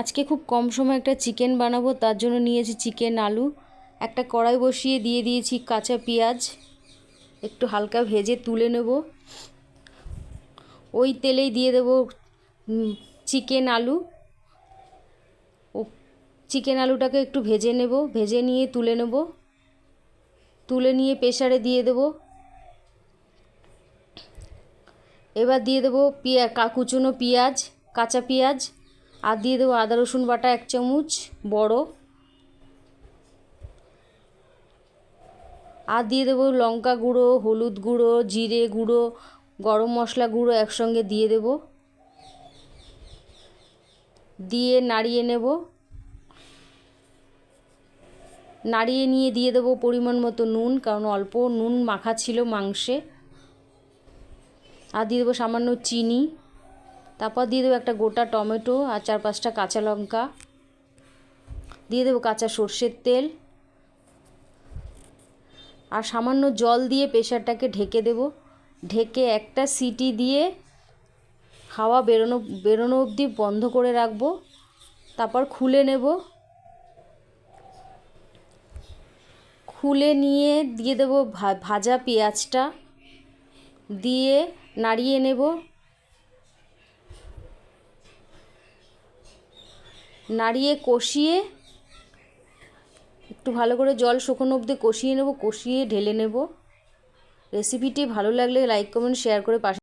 আজকে খুব কম সময় একটা চিকেন বানাবো, তার জন্য নিয়েছি চিকেন আলু। একটা কড়াই বসিয়ে দিয়ে দিয়েছি কাঁচা পেঁয়াজ। একটু হালকা ভেজে তুলে নেব। ওই তেলেই দিয়ে দেবো চিকেন আলু। ও, চিকেন আলুটাকে একটু ভেজে নেব, ভেজে নিয়ে তুলে নেব। তুলে নিয়ে প্রেশারে দিয়ে দেব। এবার দিয়ে দেবো পিয়া কুচুনো পেঁয়াজ, কাঁচা পেঁয়াজ। আর দিয়ে দেবো আদা, রসুন বাটা এক চামচ, বড়। আর দিয়ে দেবো লঙ্কা গুঁড়ো, হলুদ গুঁড়ো, জিরে গুঁড়ো, গরম মশলা গুঁড়ো একসঙ্গে দিয়ে দেবো। দিয়ে নাড়িয়ে নেব। নাড়িয়ে নিয়ে দিয়ে দেবো পরিমাণ মতো নুন, কারণ অল্প নুন মাখা ছিল মাংসে। আর দিয়ে দেবো সামান্য চিনি। তারপর দিয়ে দেবো একটা গোটা টমেটো আর চার পাঁচটা কাঁচা লঙ্কা। দিয়ে দেবো কাঁচা সর্ষের তেল। আর সামান্য জল দিয়ে প্রেশারটাকে ঢেকে দেব। ঢেকে একটা সিটি দিয়ে হাওয়া বেরোনো বেরোনো অবধি বন্ধ করে রাখব। তারপর খুলে নেব। খুলে নিয়ে দিয়ে দেবো ভাজা পেঁয়াজটা। দিয়ে নাড়িয়ে নেব। নাড়িয়ে কষিয়ে, একটু ভালো করে জল শুকনো অবধি কষিয়ে নেব, কষিয়ে ঢেলে নেব। রেসিপিটি ভালো লাগলে লাইক, কমেন্ট, শেয়ার করে পাশে